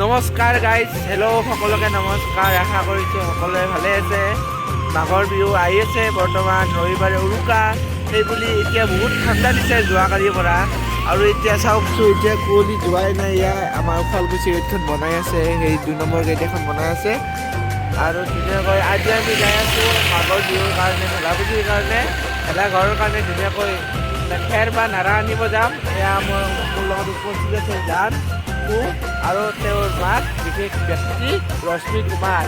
নমস্কাৰ guys hello' সকলোকে নমস্কাৰ। আশা কৰিছোঁ সকলোৱে ভালে আছে। মাঘৰ বিহু আহি আছে। বৰ্তমান ৰবিবাৰে উৰুকা। সেইবুলি এতিয়া বহুত ঠাণ্ডা দিছে যোৱাকালিৰ পৰা। আৰু এতিয়া চাওকচোন, এতিয়া কুঁৱলী যোৱাই নাই ইয়াৰ। আমাৰ শুৱালকুছি ৰেটখন বনাই আছে। সেই দুই নম্বৰ গেট এখন বনাই আছে। আৰু ধুনীয়াকৈ আজি আমি যাই আছোঁ মাঘৰ বিহুৰ কাৰণে ভেলাপুজিৰ কাৰণে। ভেলাঘৰৰ কাৰণে ধুনীয়াকৈ খেৰ বা নাৰা আনিব যাম। এয়া মোৰ মোৰ লগত উপস্থিত আছে জান। কু আৰু তেওঁৰ মাক বিশেষ ব্যক্তি ৰশ্মি কুমাৰ।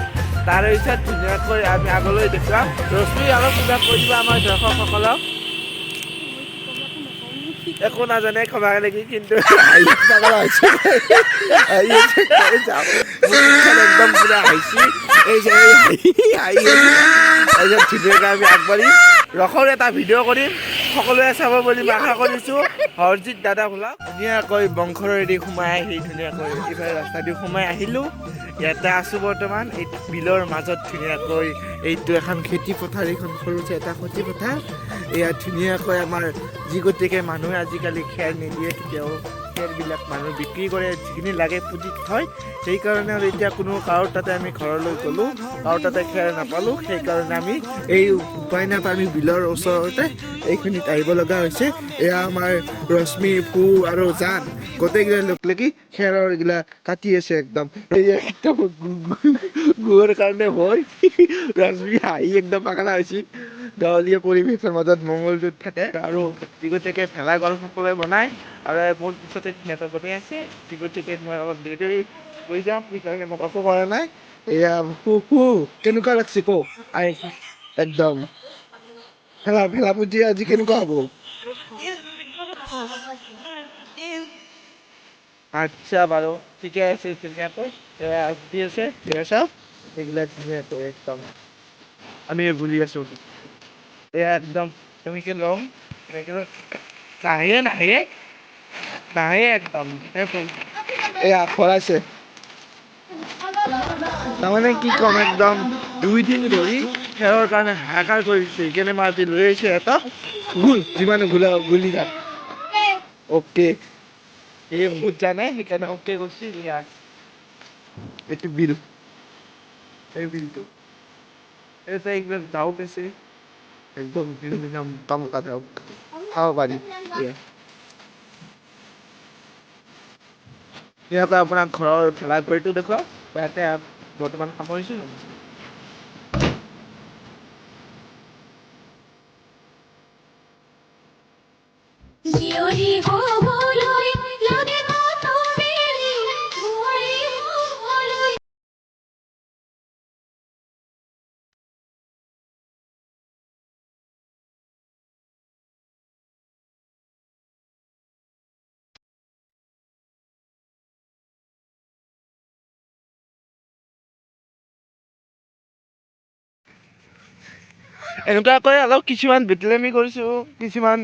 তাৰে পিছত ধুনীয়াকৈ আমি আগলৈ দেখুৱাম। ৰশ্মি অলপ কিবা কৈ দিব আমাৰ দৰ্শকসকলক? একো নাজানে ক্ষমা নেকি কিন্তু একদম পুৰা হাঁহিছি এই যে এই হাঁহি হাঁহি আছে। তাৰপিছত ধুনীয়াকৈ আমি আগবাঢ়িম ৰসৰ এটা ভিডিঅ' কৰিম। সকলোৱে চাব বুলি আশা কৰিছোঁ। হৰজিত দাদা ওলাওক। ধুনীয়াকৈ বংশৰেদি সোমাই আহি ধুনীয়াকৈ ইফালে ৰাস্তা দি সোমাই আহিলোঁ। ইয়াতে আছোঁ বৰ্তমান। এই বিলৰ মাজত ধুনীয়াকৈ এইটো এখন খেতি পথাৰ এইখন সৰুছে এটা খেতি পথাৰ। এয়া ধুনীয়াকৈ আমাৰ যি গতিকে মানুহে আজিকালি খেৰ নিদিয়ে কেতিয়াও খেৰবিলাক মানুহে বিক্ৰী কৰে, যিখিনি লাগে পুঁজিত থয় সেইকাৰণে আৰু এতিয়া কোনো কাৰো তাতে আমি ঘৰলৈ গ'লোঁ কাৰো তাতে খেৰ নাপালোঁ। সেইকাৰণে আমি এই উপায় আমি বিলৰ ওচৰতে এইখিনিত আহিব লগা হৈছে। এয়া আমাৰ ৰশ্মি, পু আৰু জান, গোটেইকেইটা লগ লাগি খেৰৰ এইগিলা কাটি আছে একদম। এই একদম গুৰ কাৰণে ভয়। ৰশ্মি হাঁহি একদম পাগলা হৈছে গাঁৱলীয়া পৰিৱেশৰ মাজত মংগলদৈত থাকে। আৰু গতিকে ভেলাঘৰ সকলোৱে বনায় আৰু মোৰ পিছতে সিহঁতৰ বনাই আছে যি মই অলপ দেৰি দেৰি গৈ যাম সেইকাৰণে মোক একো কৰা নাই। এয়া হু হু কেনেকুৱা লাগছে কওঁ আই একদম। ভেলা ভেলা পুজি আজি কেনেকুৱা হ'ব? আচ্ছা বাৰু ঠিকে আছে ধুনীয়াকৈ এয়া দি আছে এয়া চাওক এইবিলাক ধুনীয়াকৈ একদম। আমি ভুলি আছোঁ একদম কেনেকৈ লওঁ এনেকৈ নাহে নাহে নাহে একদম এয়া ভৰাইছে তাৰমানে কি ক'ম একদম দুই দিন ধৰি খেৰৰ কাৰণে হাহাকাৰ কৰিছে আজি লৈ আহিছোঁ এটা গুল যিমানে গুলা গুলি যাম অ'কে এই বহুত জানে সেইকাৰণে অ'কে কৰিছে ইয়াৰ এইটো বিল এই বিলটো এটা একদম দাও পেছে একদম দিম খাব পাৰি ইয়াতে আপোনাৰ ঘৰৰ ভেলাঘৰিটো দেখুৱাওক ইয়াতে বৰ্তমান সামৰিছো। নিয় এনেকুৱাকৈ অলপ কিছুমান বেটলেমি কৰিছোঁ কিছুমান